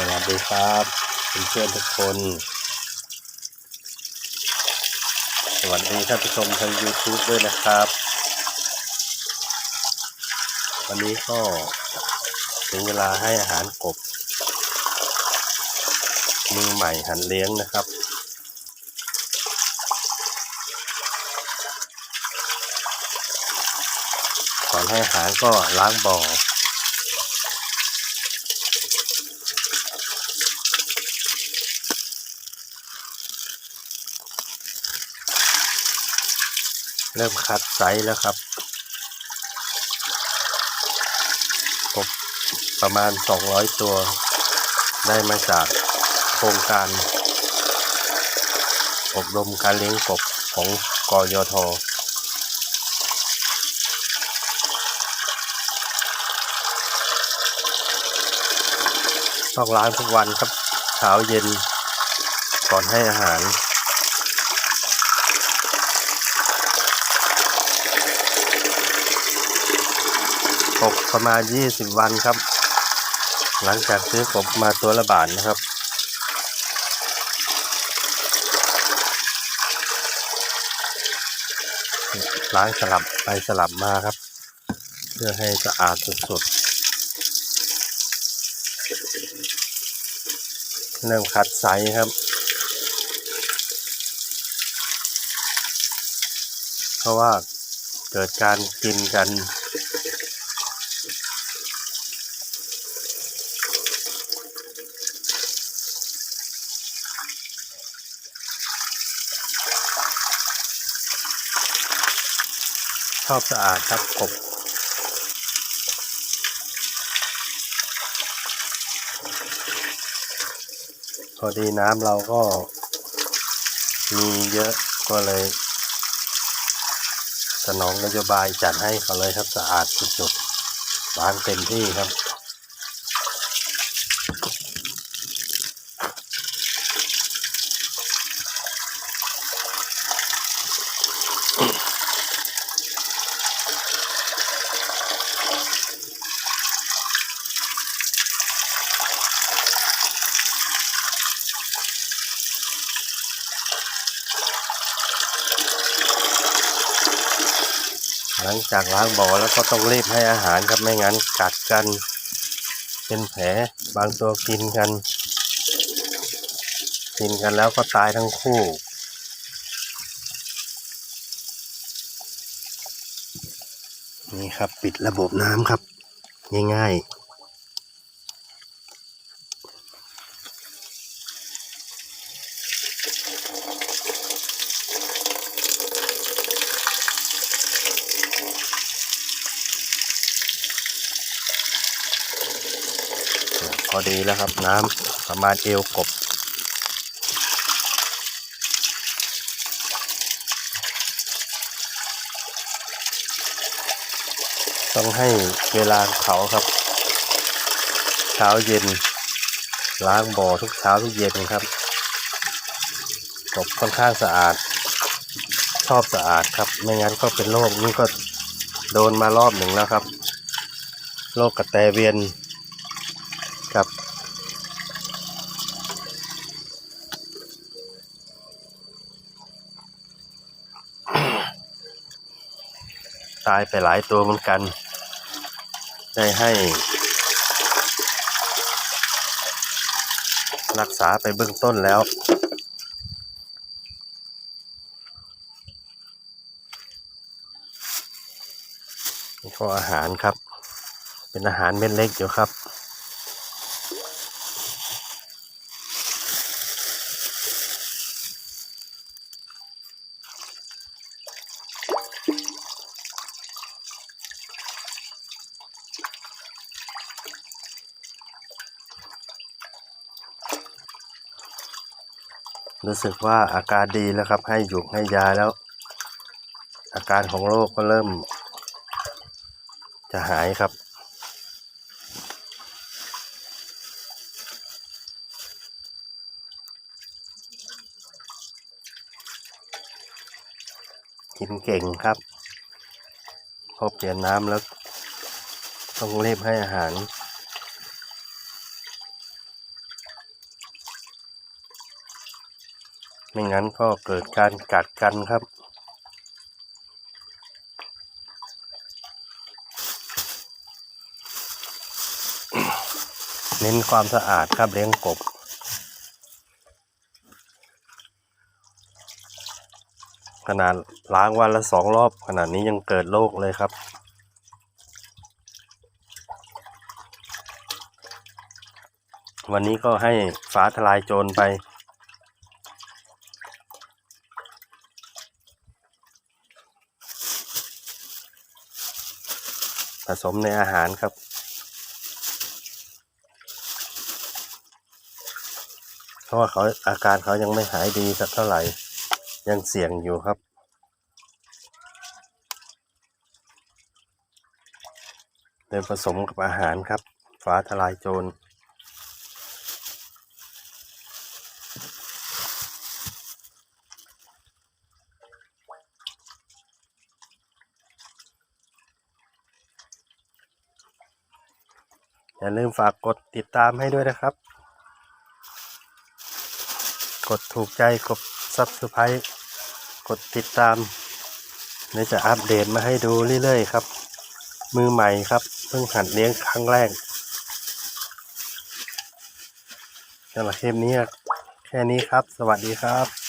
สวัสดีครับเพื่อนๆทุกคน สวัสดีท่านผู้ชมทาง YouTube ด้วยนะครับ วันนี้ก็ถึงเวลาให้อาหารกบ มือใหม่หันเลี้ยงนะครับก่อนให้อาหารก็ล้างบ่อ เริ่มคัดไซส์แล้วครับกบประมาณ 200 ตัว ได้มาจากโครงการอบรมการเลี้ยงกบของกยทต้องล้างทุกวันครับเช้าเย็นก่อนให้อาหาร กบประมาณ 20 วันครับ หลังจากซื้อกบมาตัวละบาทนะครับล้างสลับไปสลับมาครับ เพื่อให้สะอาดสุดๆเริ่มคัดไซส์ครับเพราะว่าเกิดการกินกัน ชอบสะอาดครับกบพอดีน้ำเราก็มีเยอะก็เลยสนองนโยบายจัดให้เขาเลยครับสะอาดสุดๆล้างเต็มที่ครับ หลังจากล้างบ่อแล้วก็ต้องรีบให้อาหารครับไม่งั้นกัดกัน เป็นแผลบางตัวกินกัน กินกันแล้วก็ตายทั้งคู่นี่ครับปิดระบบน้ำครับ ง่ายๆ พ อดีแล้วครับน้ำประมาณเอวกบ ต้องให้เวลาเขาครับ เช้าเย็น ล้างบ่อทุกเช้าทุกเย็นครับกบค่อนข้างสะอาด ชอบสะอาดครับ ไม่งั้นก็เป็นโรคนี่ก็โดนมารอบหนึ่งแล้วครับโรคกระแตเวียน ครับ ตายไปหลายตัวเหมือนกัน ได้ให้ รักษาไปเบื้องต้นแล้วนี่ก็อาหารครับ เป็นอาหารเม็ดเล็กอยู่ครับ รู้สึกว่าอาการดีแล้วครับ ให้หยุกให้ยาแล้ว อาการของโรคก็เริ่ม จะหายครับ กินเก่งครับ พอเปลี่ยนน้ำแล้ว ต้องรีบให้อาหาร ไม่งั้นก็เกิดการกัดกันครับ เน้นความสะอาดครับเลี้ยงกบขนาดล้างวันละสองรอบขนาดนี้ยังเกิดโรคเลยครับ วันนี้ก็ให้ฟ้าทลายโจรไป ผสมในอาหารครับ เพราะว่าเขาอาการเขายังไม่หายดีสักเท่าไหร่ ยังเสี่ยงอยู่ครับ เดินผสมกับอาหารครับฟ้าทลายโจร อย่าลืมฝากกดติดตามให้ด้วยนะครับ กดถูกใจกด Subscribe กดติดตามเดี๋ยวจะอัปเดตมาให้ดูเรื่อยๆครับ มือใหม่ครับ เพิ่งหัดเลี้ยงครั้งแรกสำหรับคลิปนี้แค่นี้ครับ สวัสดีครับ